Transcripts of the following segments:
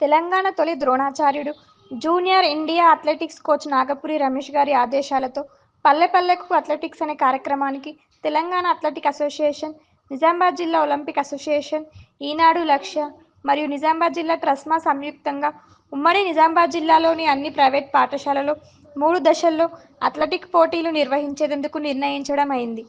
తెలంగాణ తొలి ద్రోణాచార్యుడు junior India athletics coach Nagapuri Ramesh గారి ఆదేశాలతో పల్లె పల్లెకు అథ్లెటిక్స్ అనే కార్యక్రమానికి తెలంగాణ అథ్లెటిక్ అసోసియేషన్ నిజామాబాద్ జిల్లా ఒలింపిక్ అసోసియేషన్ ఈనాడు లక్ష్య మరియు నిజామాబాద్ జిల్లా ట్రస్మా సంయుక్తంగా ఉమ్మడి నిజామాబాద్ జిల్లాలోని అన్ని ప్రైవేట్ పాఠశాలలో మూడు దశల్లో అథ్లెటిక్ పోటీలు నిర్వహించేందుకు నిర్ణయించడం అయింది.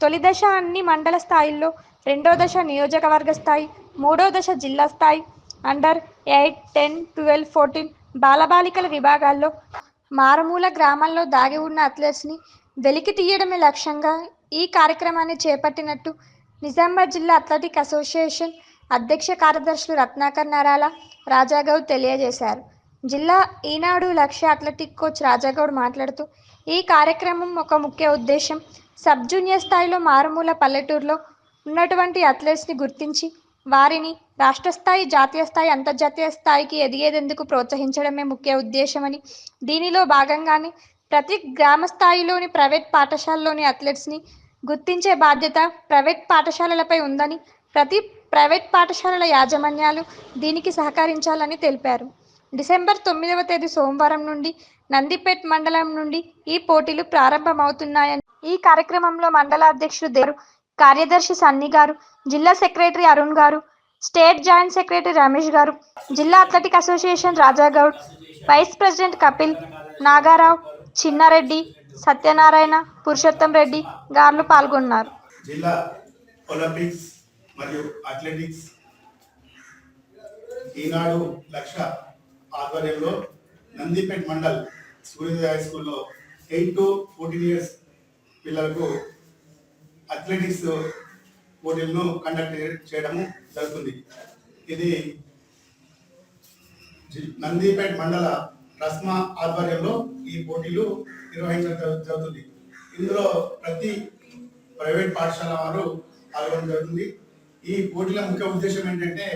తొలి దశ అన్ని మండల స్థాయిల్లో రెండో దశ నియోజకవర్గ స్థాయి మూడో దశ జిల్లా స్థాయి under eight ten twelve fourteen బాలబాలికల విభాగాల్లో మారుమూల గ్రామాల్లో దాగి ఉన్న అథ్లెట్స్ని వెలికి తీయడమే లక్ష్యంగా ఈ కార్యక్రమాన్ని చేపట్టినట్టు నిజామాబాద్ జిల్లా అథ్లెటిక్ అసోసియేషన్ అధ్యక్ష కార్యదర్శులు రత్నాకర్ నరాల రాజాగౌడ్ తెలియజేశారు. జిల్లా ఈనాడు లక్ష్య అథ్లెటిక్ కోచ్ రాజాగౌడ్ మాట్లాడుతూ ఈ కార్యక్రమం ఒక ముఖ్య ఉద్దేశం సబ్ జూనియర్ స్థాయిలో మారుమూల పల్లెటూరులో ఉన్నటువంటి అథ్లెట్స్ని గుర్తించి వారిని రాష్ట్ర స్థాయి జాతీయ స్థాయి అంతర్జాతీయ స్థాయికి ఎదిగేందుకు ప్రోత్సహించడమే ముఖ్య ఉద్దేశమని. దీనిలో భాగంగానే ప్రతి గ్రామ స్థాయిలోని ప్రైవేట్ పాఠశాలలోని అథ్లెట్స్ని గుర్తించే బాధ్యత ప్రైవేట్ పాఠశాలలపై ఉందని ప్రతి ప్రైవేట్ పాఠశాలల యాజమాన్యాలు దీనికి సహకరించాలని తెలిపారు. డిసెంబర్ తొమ్మిదవ తేదీ సోమవారం నుండి నందిపేట్ మండలం నుండి ఈ పోటీలు ప్రారంభమవుతున్నాయని. ఈ కార్యక్రమంలో మండల అధ్యక్షుడు దేవరు కార్యదర్శి సన్ని గారు జిల్లా సెక్రటరీ అరుణ్ గారు స్టేట్ జాయింట్ సెక్రటరీ రమేష్ గారు జిల్లా athletic association Rajagoud vice president Kapil Nagarao Chinnareddy Satyanarayana Purushottam Reddy గారు పాల్గొన్నారు. జిల్లా ఒలింపిక్స్ మరియు అథ్లెటిక్స్ ఈనాడు లక్ష ఆధ్వర్యంలో నందిపేట్ మండల్ సూర్యోదయ హై స్కూల్లో ఎయిట్ టు ఫోర్టీన్ ఇయర్స్ పిల్లలకు అథ్లెటిక్స్ పోటీలను కండక్ట్ చేయడము జరుగుతుంది. ఇది నందిపేట్ మండల రస్మా ఆధ్వర్యంలో ఈ పోటీలు నిర్వహించడం జరుగుతుంది. ఇందులో ప్రతి ప్రైవేట్ పాఠశాల వారు పాల్గొనడం జరుగుతుంది. ఈ పోటీల ముఖ్య ఉద్దేశం ఏంటంటే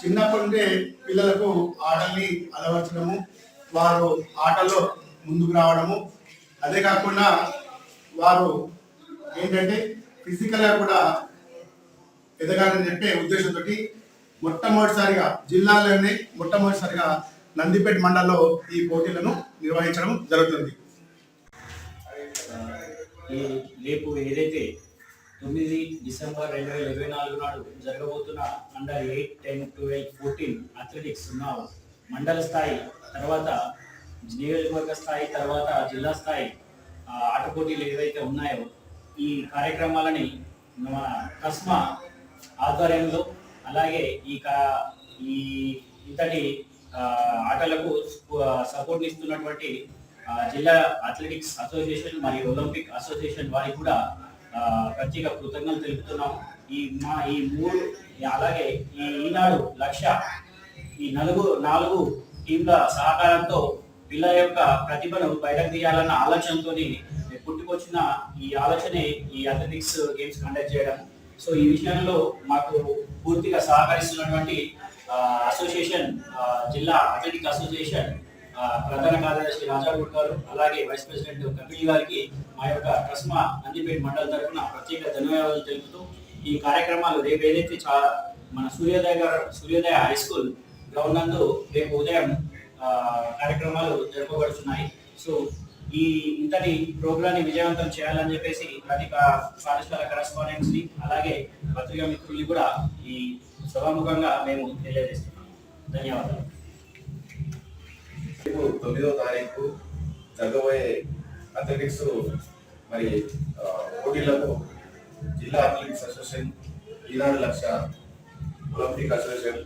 చిన్నప్పటి పిల్లలకు ఆటల్ని అలవర్చడము వారు ఆటలో ముందుకు రావడము. అదే కాకుండా వారు ఏంటంటే ఫిజికల్గా కూడా ఎదగాలని చెప్పే ఉద్దేశంతో మొట్టమొదటిసారిగా జిల్లాలోనే మొట్టమొదటిసారిగా నందిపేట మండలంలో ఈ పోటీలను నిర్వహించడం జరుగుతుంది. రేపు ఏదైతే తొమ్మిది డిసెంబర్ రెండు వేల ఇరవై నాలుగు నాడు జరగబోతున్న under eight ten twelve fourteen athletics ఉన్న మండల స్థాయి తర్వాత నియోజకవర్గ స్థాయి తర్వాత జిల్లా స్థాయి ఆట పోటీలు ఏవైతే ఉన్నాయో ఈ కార్యక్రమాలని మన కస్మ ఆధ్వర్యంలో అలాగే ఈ ఈ ఇంతటి ఆటలకు సపోర్ట్ ఇస్తున్నటువంటి జిల్లా అథ్లెటిక్స్ అసోసియేషన్ మరియు ఒలింపిక్ అసోసియేషన్ వారికి కూడా ప్రత్యేక కృతజ్ఞతలు తెలుపుతున్నాం. ఈ మా ఈ మూడు అలాగే ఈ ఈనాడు లక్ష ఈ నలుగు నాలుగు టీంల సహకారంతో పిల్లల యొక్క ప్రతిభను బయటకు తీయాలన్న ఆలోచనతో పుట్టుకొచ్చిన ఈ ఆలోచనే ఈ అథ్లెటిక్స్ గేమ్స్ కండక్ట్ చేయడం. సో ఈ విషయంలో మాకు పూర్తిగా సహకరిస్తున్నటువంటి అసోసియేషన్ జిల్లా అథ్లెటిక్ అసోసియేషన్ ప్రధాన కార్యదర్శి రాజాగూడ్ గారు అలాగే వైస్ ప్రెసిడెంట్ కపిల్ గారికి మా యొక్క కస్మా నందిపేట మండలం తరఫున ప్రత్యేక ధన్యవాదాలు తెలుపుతూ ఈ కార్యక్రమాలు రేపు ఏదైతే చాలా మన సూర్యోదయ గారు సూర్యోదయ హై స్కూల్ గ్రౌండ్ నందు రేపు ఉదయం కార్యక్రమాలు జరపబడుతున్నాయి సో ఈ ఇంతటి ప్రోగ్రాన్ని విజయవంతం చేయాలని చెప్పేసి ప్రతి పా- పాఠశాల కరెస్పాండెంట్స్ని అలాగే పత్రికా మిత్రుల్ని కూడా ఈ సభాముఖంగా మేము తెలియజేస్తున్నాం. ధన్యవాదాలు. రేపు తొమ్మిదో తారీఖు జరగబోయే అథ్లెటిక్స్ మరి పోటీలకు జిల్లా అథ్లెటిక్స్ అసోసియేషన్ ఈనాడు లక్ష ఒలింపిక్ అసోసియేషన్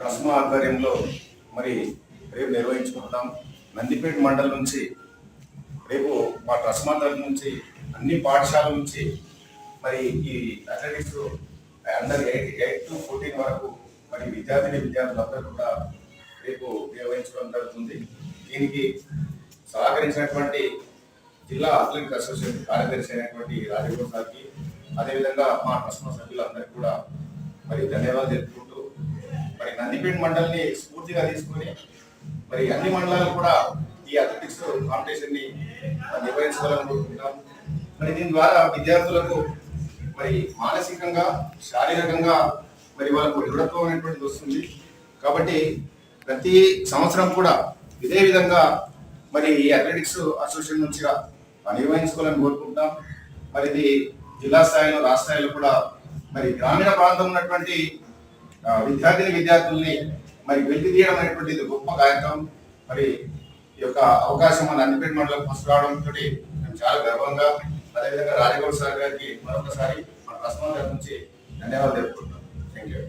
కస్మా ఆధ్వర్యంలో మరి రేపు నిర్వహించుకుంటాం. నందిపేట మండలం నుంచి రేపు మా ట్రస్ట్ తరఫు నుంచి అన్ని పాఠశాల నుంచి మరి ఈ athletics under eight eight to fourteen వరకు మరి విద్యార్థిని విద్యార్థులందరూ కూడా రేపు నిర్వహించడం జరుగుతుంది. దీనికి సహకరించినటువంటి జిల్లా అథ్లెటిక్ అసోసియేషన్ కార్యదర్శి అయినటువంటి రాజగౌడ్ సార్కి అదేవిధంగా మా ట్రస్ట్ సభ్యులందరికీ కూడా మరి ధన్యవాదాలు తెలుపుకుంటూ మరి నందిపేట మండలిని స్ఫూర్తిగా తీసుకొని మరి అన్ని మండలాలు కూడా ఈ అథ్లెటిక్స్ కాంపిటీషన్ని నిర్వహించగలని మరి దీని ద్వారా విద్యార్థులకు మరి మానసికంగా శారీరకంగా మరి వాళ్ళకు దృఢత్వం అనేటువంటిది వస్తుంది. కాబట్టి ప్రతి సంవత్సరం కూడా ఇదే విధంగా మరి ఈ అథ్లెటిక్స్ అసోసియేషన్ నుంచి నిర్వహించుకోవాలని కోరుకుంటున్నాం. మరి ఇది జిల్లా స్థాయిలో రాష్ట్ర స్థాయిలో కూడా మరి గ్రామీణ ప్రాంతం ఉన్నటువంటి విద్యార్థిని విద్యార్థుల్ని మరి వెళ్ళి తీయడం అనేటువంటిది గొప్ప కార్యక్రమం. మరి ఈ యొక్క అవకాశం మన అన్నిపేట మండలం ఫస్ట్ రావడంతో మేము చాలా గర్వంగా అదేవిధంగా రాజగౌడ్ సార్ గారికి మరొకసారి మన ప్రశ్న నుంచి ధన్యవాదాలు తెలుపుకుంటున్నాం. Thank you